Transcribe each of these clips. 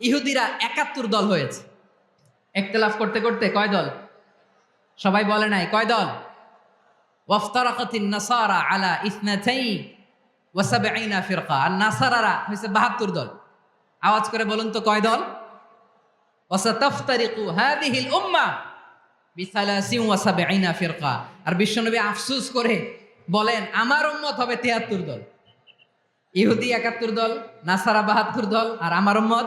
ইহুদিরা একাত্তর দল হয়েছে। একতলাফ করতে করতে কয় দল? সবাই বলে নাই, কয় দল? ওয়াফতারাকাতিন নাসারা আলা ইসনাতাই ওয়া সাবঈনা ফিরকা। আর নাসারারা হইছে 72 দল। আওয়াজ করে বলুন তো কয় দল? ওয়াসাতাফতারিকু হাদিহিল উম্মাহ বিসালাসিন ওয়া সাবঈনা ফিরকা। আর বিশ্বনবী আফসোস করে বলেন, আমার উম্মত হবে 73 দল। ইহুদি 71 দল, নাসারা 72 দল, আর আমার উম্মত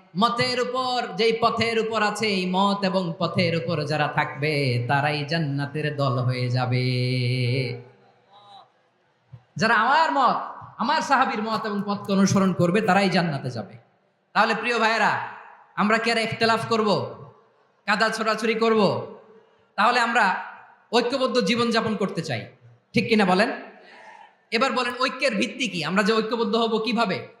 মতের উপর, যেই পথের উপর আছে এই মত এবং পথের উপর যারা থাকবে, তারাই জান্নাতের দল হয়ে যাবে। যারা আমার মত, আমার সাহাবীর মত এবং পথকে অনুসরণ করবে, তারাই জান্নাতে যাবে। তাহলে প্রিয় ভাইয়েরা, আমরা কি আর ইখতলাফ করব? কাদা ছোড়াছুরি করব? তাহলে আমরা ঐক্যবদ্ধ জীবনযাপন করতে চাই। ঠিক কিনা বলেন? এবার বলেন, ঐক্যের ভিত্তি কি? আমরা যে ঐক্যবদ্ধ হব কীভাবে?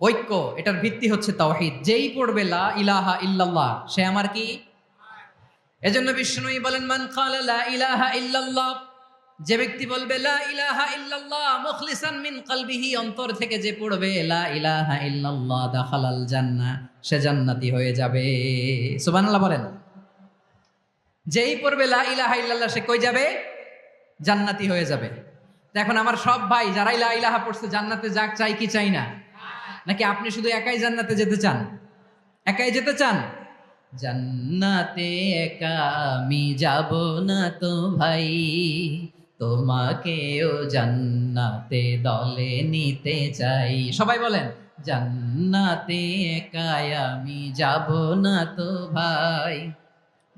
ঐক্য, এটার ভিত্তি হচ্ছে তাওহিদ। যেই পড়বে লা ইলাহা ইল্লাল্লাহ, সে আমার কি? এজন্য বিষ্ণুই বলেন, মান ক্বালা লা ইলাহা ইল্লাল্লাহ যে ব্যক্তি বলবে, লা ইলাহা ইল্লাল্লাহ মুখলিসান মিন কলবিহি অন্তর থেকে যে পড়বে, লা ইলাহা ইল্লাল্লাহ দাখালাল জান্নাহ সে জান্নাতি হয়ে যাবে। সুবহানাল্লাহ বলেন। যেই পড়বে, লা ইলাহা ইল্লাল্লাহ সে কই যাবে? জান্নাতি হয়ে যাবে। এখন আমার সব ভাই যারাই লা ইলাহা পড়ছে, জান্নাতে যাক, চাই কি, চাই না? নাকি আপনি শুধু একাই জান্নাতে যেতে চান? একাই যেতে চান? জান্নাতে একা আমি যাব না তো ভাই। তোমাকেও জান্নাতে দলে নিতে চাই। সবাই বলেন, জান্নাতে একাই আমি যাব না তো ভাই।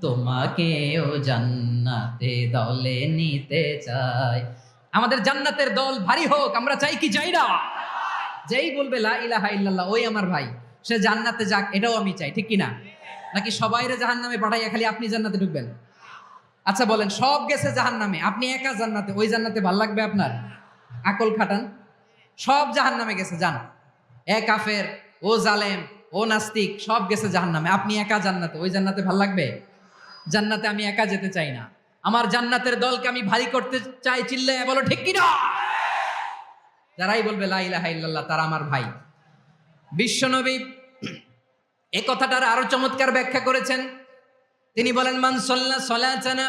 তোমাকেও জান্নাতে দলে নিতে চাই। আমাদের জান্নাতের দল ভারী হোক, আমরা চাই কি চাই না? যেই বলবে লা ইলাহা ইল্লাল্লাহ, ওই আমার ভাই, সে জান্নাতে যাক, এটাও আমি চাই, ঠিক কি না নাকি সবাইরে জাহান নামে পাঠাইয়া খালি আপনি জান্নাতে ঢুকবেন? আচ্ছা বলেন, সব গেছে জাহান নামে আপনি একা জান্নাতে, ওই জান্নাতে ভালো লাগবে আপনার? আকল খাটান। সব জাহান নামে গেছে, যান। এ কাফের, ও জালেম, ও নাস্তিক, সব গেছে জাহান নামে আপনি একা জান্নাতে, ওই জান্নাতে ভালো লাগবে? জান্নাতে আমি একা যেতে চাই না। আমার জান্নাতের দলকে আমি ভারী করতে চাই চিল্লে বলো, ঠিক কিনা? যারাই বলবে, লা ইলাহা ইল্লাল্লাহ তারা আমার ভাই। বিশ্বনবী এ কথাটার আরও চমৎকার ব্যাখ্যা করেছেন। তিনি বলেন, মান সাল্লা সালাতানা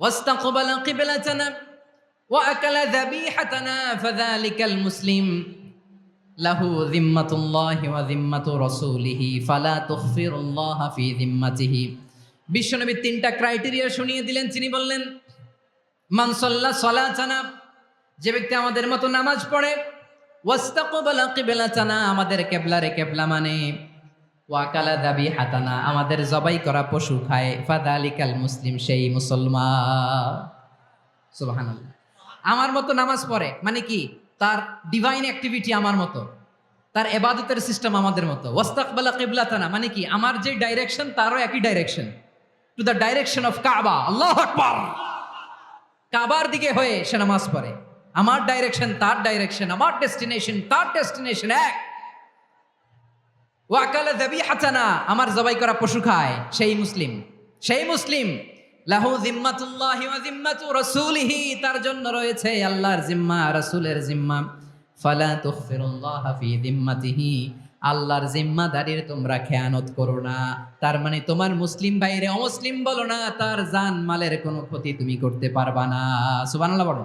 ওয়াস্তাকবালা কিবলাতানা ওয়া আকালা যাবিহাতানা ফাযালিকাল মুসলিম। লাহু যিম্মাতুল্লাহি ওয়া যিম্মাতু রাসূলিহি ফালা তুখফিরুল্লাহ ফি যিম্মাতিহি। বিশ্বনবী তিনটা ক্রাইটেরিয়া শুনিয়ে দিলেন। তিনি বললেন, মান সাল্লা সালাতানা যে ব্যক্তি আমাদের মতো নামাজ পড়ে, ওয়াস্তাকবালা কিবলাতানা, আমাদের কেবলারে কেবলা মানে ওয়াকালা দাবি হাতানা, আমাদের জবাই করা পশু খায়, ফাদালিকাল মুসলিম সেই মুসলমান। আমার মতো নামাজ পড়ে মানে কি? তার ডিভাইন অ্যাক্টিভিটি আমার মতো, তার এবাদতের সিস্টেম আমাদের মতো। ওয়াস্তাকবালা কিবলাতানা মানে কি? আমার যে ডাইরেকশন তারও একই direction to the direction of Kaaba আল্লাহ কাবার দিকে হয়ে সে নামাজ পড়ে। আমার ডাইরেকশন তার ডাইরেকশন আমার ডেস্টিনেশন তার ডেস্টিনেশন এক। ওয়াকালে দেবী হাচানা আমার জবাই করা পশু খায়, সেই মুসলিম। সেই মুসলিম, লাহু জিম্মাতুল্লাহ জিম্মাতু রাসূলিহি, তার জন্য রয়েছে আল্লাহর জিম্মা, রাসূলের জিম্মা। ফালা তুখফিরুল্লাহ ফি জিম্মাতিহি, আল্লাহর জিম্মাদারির তোমরা খেয়ানত করো না। তার মানে তোমার মুসলিম ভাইরে অমুসলিম বলো না, তার জান মালের কোনো ক্ষতি তুমি করতে পারবা না। সুবহানাল্লাহ বলো।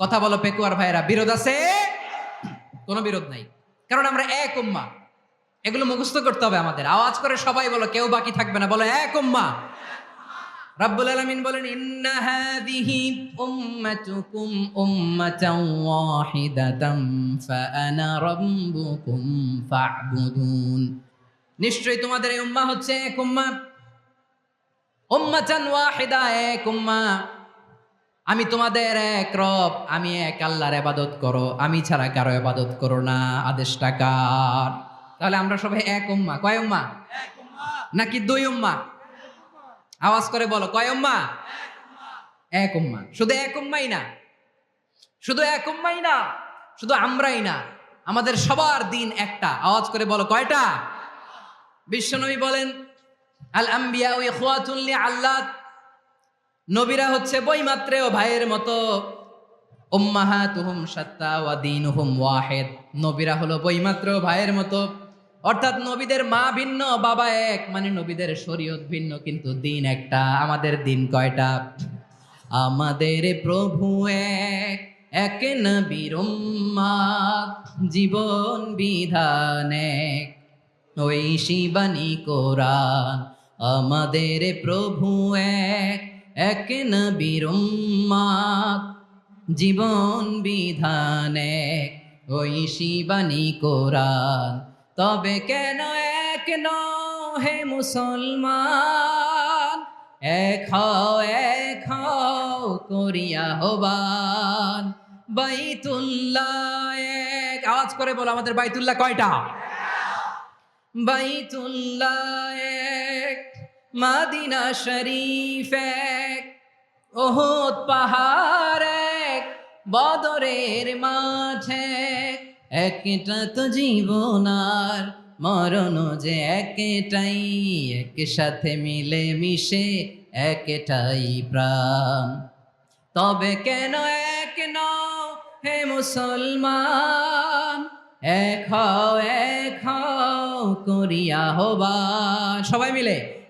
কথা বলো পেকুয়ার ভাইরা বিরোধ আছে? কোনো বিরোধ নাই। কারণ আমরা এক উম্মা। এগুলো মুখস্থ করতে হবে আমাদের। আওয়াজ করে সবাই বলো, কেউ বাকি থাকবে না। বলো, এক উম্মা। রাব্বুল আলামিন বলেন, ইন্না হাযিহি উম্মাতুকুম উম্মাতান ওয়াহিদাতাম ফাআনা রাব্বুকুম ফা'বুদুন। নিশ্চয়ই তোমাদের এই উম্মাহ হচ্ছে এক উম্মাহ উম্মাতান ওয়াহিদা, এক উম্মাহ আমি তোমাদের এক রব, আমি এক আল্লাহর ইবাদত করো, আমি ছাড়া কারও ইবাদত করো না, আদেশটা কার? তাহলে আমরা সবাই এক উম্মা, কয় উম্মা? নাকি দুই উম্মা? আওয়াজ করে বলো, কয় উম্মা? এক উম্মা। শুধু এক উম্মাই না, শুধু এক উম্মাই না, শুধু আমরাই না, আমাদের সবার দিন একটা। আওয়াজ করে বলো, কয়টা? বিশ্বনবী বলেন আল আম্বিয়া আল্লাহ নবীরা হচ্ছে বইমাত্রেও ভাইয়ের মতো। উম্মাহা তুহুম সাত্তা ওয়া দিন হুম ওয়াহেদ। নবীরা হলো বইমাত্রেও ভাইয়ের মতো। অর্থাৎ নবীদের মা ভিন্ন, বাবা এক মানে নবীদের শরীয়ত ভিন্ন, কিন্তু দিন একটা, আমাদের দিন কয়টা? আমাদের প্রভু এক এক নবীর জীবন বিধান এক। ওই শিবানী কোরআন, আমাদের প্রভু এক এক নবীর জীবন বিধান এক। ওই শিবানী কোরআন, তবে কেন এক ন হে মুসলমান? এক এক করিয়া হবান বাইতুল্লাহ এক। আওয়াজ করে বলো আমাদের বাইতুল্লাহ কয়টা? বাইতুল্লাহ মাদিনা শরীফ এক, ওহদ পাহাড় এক, বদরের মাঠে একটা তো জীবন আর মরণ যে একটাই এক সাথে মিলে মিশে একটাই প্রাণ। তবে কেন এক নও হে মুসলমান? এক হও এক হও, করিয়া হবান সবাই মিলে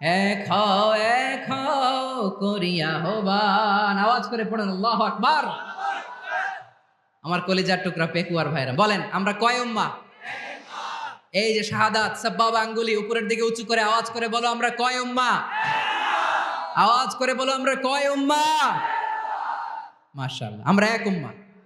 এক এক করিয়া হবান আওয়াজ করে পড়েন, আল্লাহ আমার কলিজার টুকরা পেকুয়ার ভাইরা, বলেন, আমরা কয় উম্মা? এই যে শাহাদাত, সাব্বাব আঙ্গুলি উপরের দিকে উঁচু করে আওয়াজ করে বলো, আমরা কয় উম্মা? আওয়াজ করে বলো, আমরা কয় উম্মা? মাশাআল্লাহ, আমরা এক উম্মা।